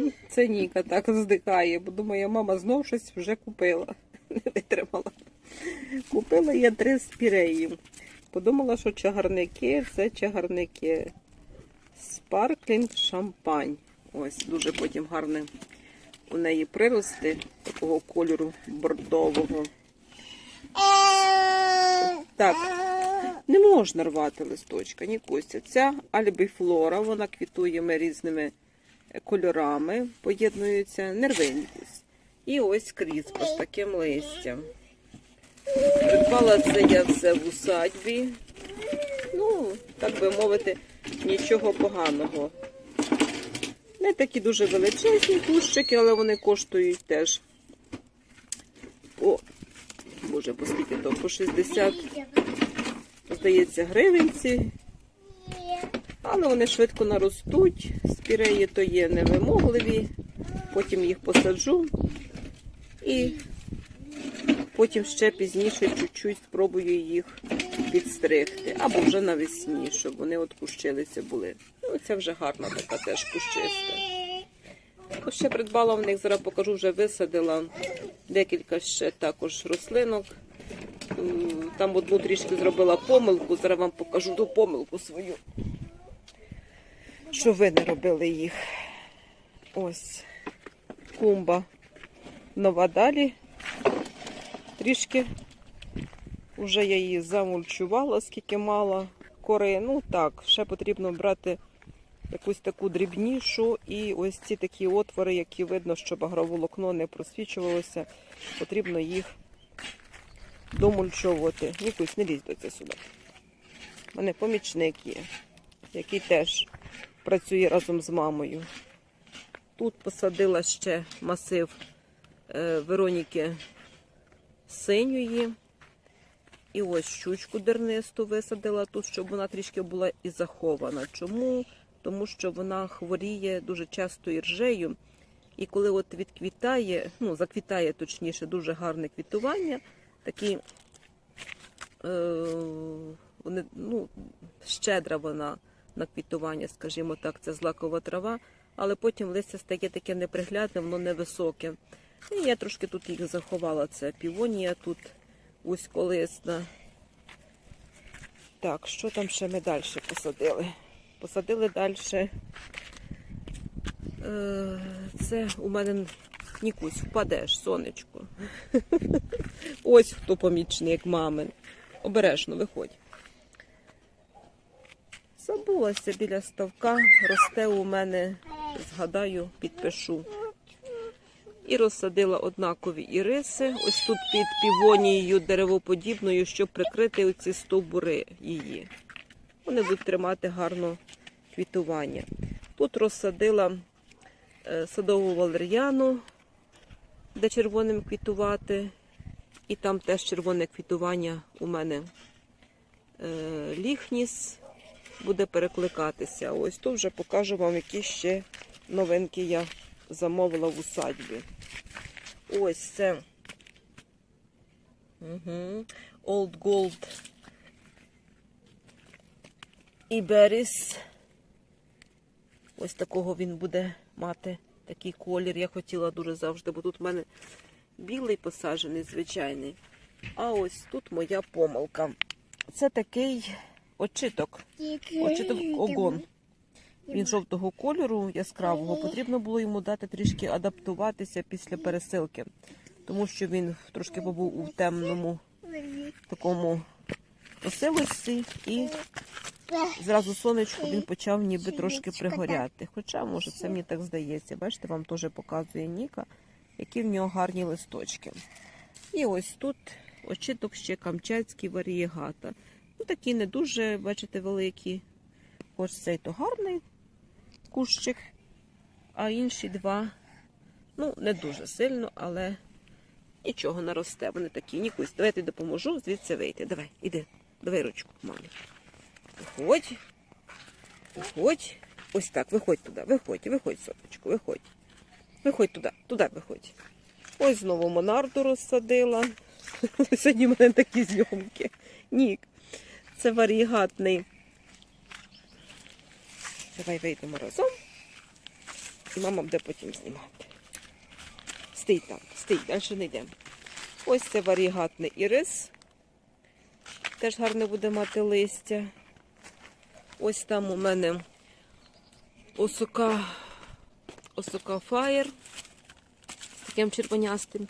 Це Ніка так здихає, бо думає, мама знов щось вже купила. Не витримала. Купила я три спіреї. Подумала, що чагарники це чагарники. Спарклінг шампань. Ось дуже потім гарне у неї прирости такого кольору бордового. Так, не можна рвати листочка, ні Костя. Ця альбіфлора, вона квітує ми різними кольорами, поєднуються нервинкість. І ось кріспа з таким листям. Придбала це я все в усадьбі. Ну, так би мовити, нічого поганого. Не такі дуже величезні кущики, але вони коштують теж по, боже, по скільки то, по 60, здається, гривенці. Але вони швидко наростуть. Спіреї то є невимогливі. Потім їх посаджу. І потім ще пізніше чуть-чуть спробую їх підстригти. Або вже навесні, щоб вони от кущилися були. Ну, це вже гарна така теж кущиста. Ось ще придбала в них, зараз покажу, вже висадила декілька ще також рослинок. Там одну трішки зробила помилку, зараз вам покажу ту помилку свою. Що ви не робили їх. Ось клумба нова далі. Трішки вже я її замульчувала, скільки мала кори. Ну так, ще потрібно брати якусь таку дрібнішу і ось ці такі отвори, які видно, щоб агроволокно не просвічувалося, потрібно їх домульчовувати. Нікусь не лізь до це сюди. У мене помічник є, який теж працює разом з мамою. Тут посадила ще масив е, Вероніки синьої. І ось щучку дернисту висадила тут, щоб вона трішки була і захована. Чому? Тому що вона хворіє дуже часто іржею. І коли от відквітає, ну, заквітає точніше, дуже гарне квітування, такі е, ну, щедра вона на квітування, скажімо так, це злакова трава, але потім листя стає таке неприглядне, воно невисоке. І я трошки тут їх заховала. Це півонія тут вузьколисна. Так, що там ще ми далі посадили? Посадили далі. Е, Це у мене Нікусь, впадеш, сонечко. Ось хто помічник мамин. Обережно виходь. Забулася біля ставка, росте у мене, згадаю, підпишу. І розсадила однакові іриси. Ось тут під півонією деревоподібною, щоб прикрити оці стовбури її. Вони будуть тримати гарно квітування. Тут розсадила е, садову валер'яну, де червоним квітувати. І там теж червоне квітування у мене е, ліхніс буде перекликатися. Ось тут вже покажу вам, які ще новинки я замовила в усадьбі. Ось це угу. Old Gold Iberis. Ось такого він буде мати такий колір. Я хотіла дуже завжди, бо тут в мене білий посаджений, звичайний. А ось тут моя помилка. Це такий очиток. Очиток огон. Він жовтого кольору, яскравого. Потрібно було йому дати трішки адаптуватися після пересилки, тому що він трошки побув у темному такому посилості і зразу сонечку він почав ніби трошки пригоряти. Хоча, може, це мені так здається. Бачите, вам теж показує Ніка, які в нього гарні листочки. І ось тут очиток ще камчатський варієгата. Ну, такі не дуже, бачите, великі. Ось цей то гарний кущик, а інші два, ну, не дуже сильно, але нічого не росте. Вони такі. Нікусь, давай я тобі допоможу звідси вийти. Давай, іди, давай ручку, мамі. Виходь. Виходь. Ось так, виходь туди, виходь, виходь, соточку, виходь. Виходь туди, туди виходь. Ось знову монарду розсадила. Сьогодні в мене такі зйомки. Нік. Це варігатний. Давай вийдемо разом. І мама буде потім знімати. Стій там, стій, далі не йдемо. Ось це варігатний ірис. Теж гарно буде мати листя. Ось там у мене осока, осока фаєр таким червонястим.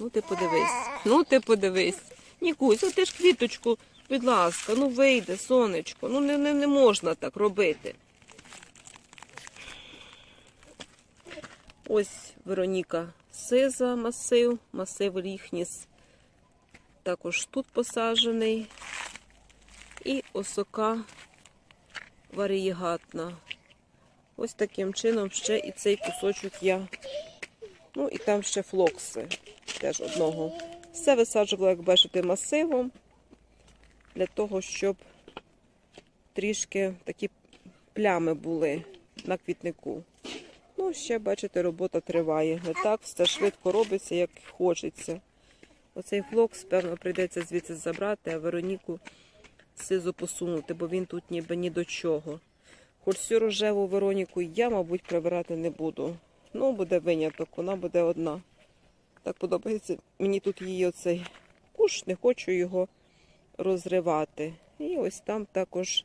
Ну ти подивись. Ну ти подивись. Нікусь, ну ти ж квіточку, будь ласка, ну вийде, сонечко. Ну не, не, не можна так робити. Ось Вероніка Сиза масив, масив Ліхніс також тут посаджений. І осока варієгатна. Ось таким чином ще і цей кусочок я. Ну і там ще флокси теж одного. Все висаджувала, як бачите, масивом для того, щоб трішки такі плями були на квітнику. Ну, ще, бачите, робота триває. Не так все швидко робиться, як хочеться. Оцей флокс, певно, прийдеться звідси забрати, а Вероніку сизу посунути, бо він тут ніби ні до чого. Хоч всю рожеву Вероніку я, мабуть, прибирати не буду. Ну, буде виняток, вона буде одна. Так подобається мені тут її оцей куш, не хочу його розривати. І ось там також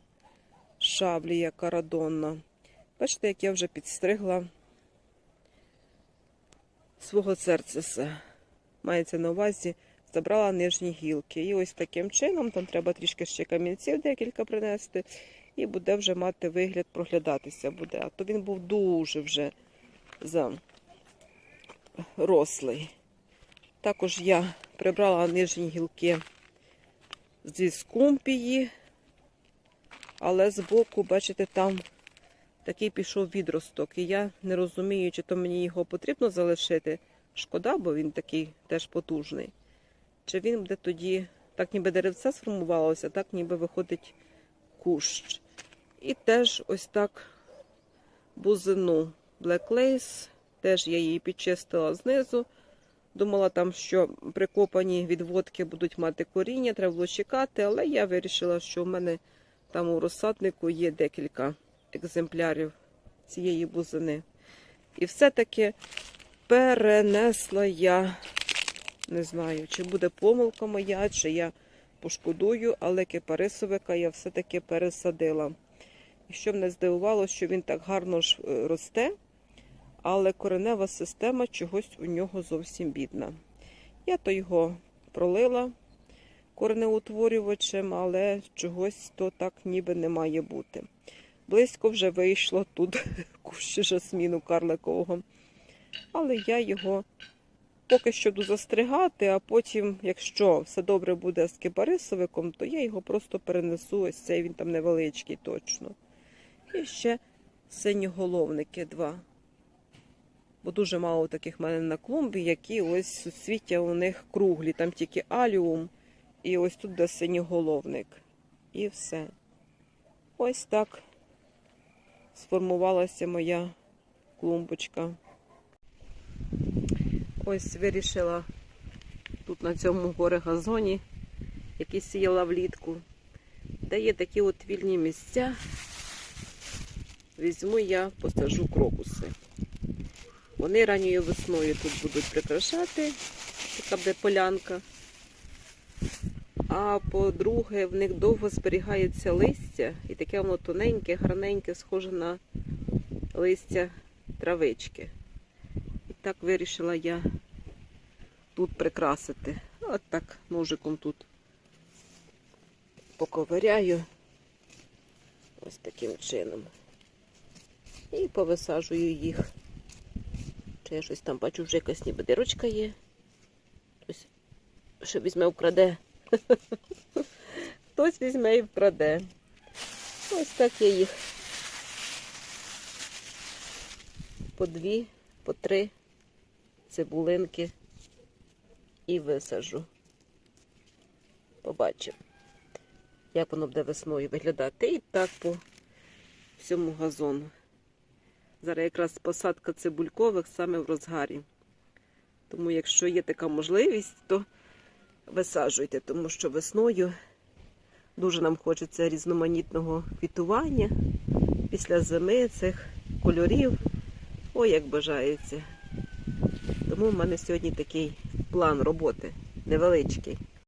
шаблія карадонна. Бачите, як я вже підстригла свого церцеса. Мається на увазі, забрала нижні гілки. І ось таким чином, там треба трішки ще камінців декілька принести, і буде вже мати вигляд, проглядатися буде. А то він був дуже вже зарослий. Також я прибрала нижні гілки зі скумпії, але збоку, бачите, там такий пішов відросток. І я не розумію, чи то мені його потрібно залишити. Шкода, бо він такий теж потужний. Чи він буде тоді, так ніби деревце сформувалося, так ніби виходить кущ. І теж ось так бузину Black Lace, теж я її підчистила знизу. Думала там, що прикопані відводки будуть мати коріння, треба було чекати, але я вирішила, що в мене там у розсаднику є декілька екземплярів цієї бузини. І все-таки перенесла я, не знаю, чи буде помилка моя, чи я пошкодую, але кипарисовика я все-таки пересадила. І що мене здивувало, що він так гарно ж е, росте, але коренева система чогось у нього зовсім бідна. Я то його пролила коренеутворювачем, але чогось то так ніби не має бути. Близько вже вийшло тут кущі жасміну карликового. Але я його поки що буду застригати, а потім, якщо все добре буде з кипарисовиком, то я його просто перенесу. Ось цей він там невеличкий точно. І ще синьоголовники два. Бо дуже мало таких в мене на клумбі, які ось суцвіття у них круглі. Там тільки аліум, і ось тут де синьоголовник. І все. Ось так сформувалася моя клумбочка. Ось вирішила тут на цьому горе газоні, який сіяла влітку, де є такі от вільні місця. Візьму я, посажу крокуси. Вони ранньою весною тут будуть прикрашати, така буде полянка. А по-друге, в них довго зберігається листя, і таке воно тоненьке, гарненьке, схоже на листя травички. І так вирішила я тут прикрасити. От так ножиком тут поковиряю ось таким чином. І повисаджую їх. Чи я щось там бачу, вже якась ніби дирочка є. Хтось що візьме вкраде. Хтось візьме і вкраде. Ось так я їх по дві, по три цибулинки і висаджу. Побачимо, як воно буде весною виглядати. І так по всьому газону. Зараз якраз посадка цибулькових саме в розгарі. Тому, якщо є така можливість, то висаджуйте, тому що весною дуже нам хочеться різноманітного квітування після зими цих кольорів. Ой, як бажається. Тому в мене сьогодні такий план роботи невеличкий.